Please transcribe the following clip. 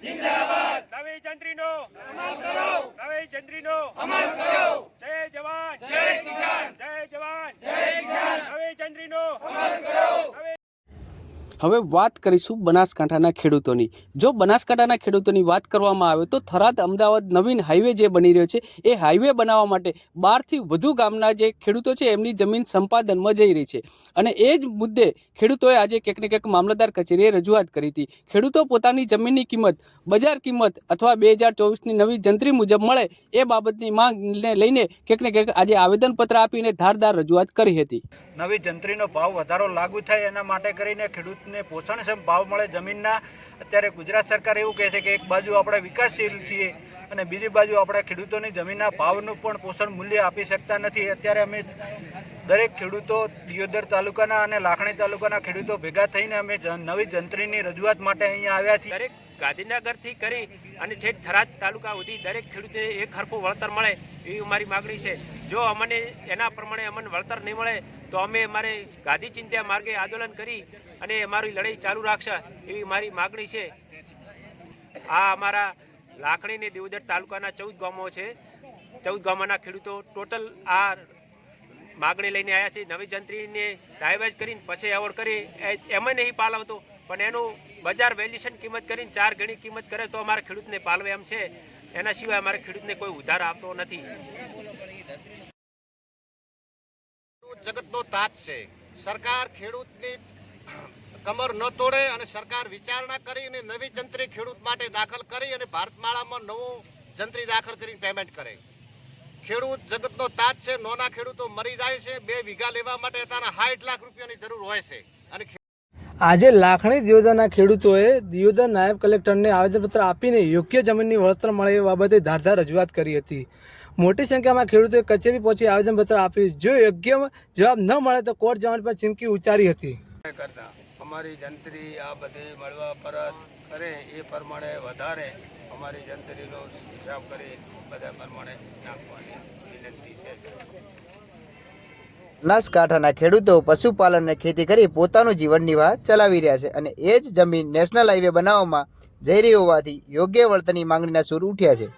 જિંદાબાદ. નવી જંત્રીનો અમલ કરો. નવી જંત્રીનો અમલ કરો. હવે વાત કરીશું બનાસકાંઠાના ખેડૂતોની. જો બનાસકાંઠાના ખેડૂતોની વાત કરવામાં આવે તો થરાદ અમદાવાદ નવીન હાઈવે જે બની રહ્યો છે, એ હાઈવે બનાવવા માટે બારથી વધુ ગામના જે ખેડૂતો છે, એમની જમીન સંપાદનમાં જઈ રહી છે. અને એ જ મુદ્દે ખેડૂતોએ આજે ક્યાંક ને ક્યાંક મામલતદાર કચેરીએ રજૂઆત કરી હતી. ખેડૂતો પોતાની જમીનની કિંમત, બજાર કિંમત અથવા બે હજાર ચોવીસની નવી જંત્રી મુજબ મળે એ બાબતની માંગને લઈને ક્યાંક ને ક્યાંક આજે આવેદનપત્ર આપીને ધારદાર રજૂઆત કરી હતી. નવી જંત્રીનો ભાવ વધારો લાગુ થાય એના માટે કરીને ખેડૂતને પોષણક્ષમ ભાવ મળે જમીનના. અત્યારે ગુજરાત સરકાર એવું કહે છે કે એક બાજુ આપણે વિકાસશીલ છીએ અને બીજી બાજુ આપણા ખેડૂતોની જમીનના ભાવનું પણ પોષણ મૂલ્ય આપી શકતા નથી. અત્યારે અમે દરેક ખેડૂતો દિયોદર તાલુકાના અને લાખણી તાલુકાના ખેડૂતો ભેગા થઈને અમે નવી જંત્રીની રજૂઆત માટે અહીંયા આવ્યા છીએ. દરેક ગાંધીનગરથી કરી અને છેક થરાદ તાલુકા સુધી દરેક ખેડૂતે એક હરખું વળતર મળે એવી અમારી માગણી છે. જો અમને એના પ્રમાણે અમને વળતર નહીં મળે, તો અમે અમારે ગાંધી ચિંત્યા માર્ગે આંદોલન કરી અને અમારી લડાઈ ચાલુ રાખશે એવી મારી માગણી છે. આ અમારા લાખણી અને દેવદર તાલુકાના ચૌદ ગામો છે. ચૌદ ગામોના ખેડૂતો ટોટલ આ માગણી લઈને આવ્યા છે. નવી જંત્રીને ડાયવાઇઝ કરીને પછી એવોર્ડ કરી. એમાં નહીં પાલવતો, પણ એનું બજાર વેલ્યુશન કિંમત કરીને ચાર ગણી કિંમત કરે તો અમારા ખેડૂતને પાલવે એમ છે. એના સિવાય અમારે ખેડૂતને કોઈ ઉધાર આપતો નથી. જગતનો તાજ છે. સરકાર ખેડૂતની કમર ન તોડે અને સરકાર વિચારણા કરી અને નવી જંત્રી ખેડૂત માટે દાખલ કરી અને ભારતમાળામાં નવું જંત્રી દાખલ કરીને પેમેન્ટ કરે. ખેડૂત જગતનો તાજ છે નોના ખેડૂતો મરી જાય છે બે વીઘા લેવા માટે અત્યારે સાઠ લાખ રૂપિયાની જરૂર હોય છે. અને આજે લાખણી દિયોદરના ખેડૂતોએ દિયોદર નાયબ કલેક્ટરને આવેદનપત્ર આપીને યોગ્ય જમીનની વળતર મળે એ બાબતે ધારધાર રજૂઆત કરી હતી. મોટી સંખ્યામાં ખેડૂતોએ કચેરી પહોંચી આવેદનપત્ર આપ્યું. જો યોગ્ય જવાબ ન મળે તો કોર્ટ જવાની પર ચીમકી ઉચ્ચારી હતી. કરતા. અમારી જંત્રી આ બધી મળવા પરત કરે એ પ્રમાણે વધારે અમારી જંત્રીનો હિસાબ કરી બધા પ્રમાણે નાખવાની વિનંતી છે બનાસકાંઠાના ખેડૂતો પશુપાલન અને ખેતી કરી પોતાનું જીવન નિર્વાહ ચલાવી રહ્યા છે અને એ જ જમીન નેશનલ હાઈવે બનાવવામાં જઈ રહી હોવાથી યોગ્ય વળતરની માંગણીના સૂર ઉઠ્યા છે.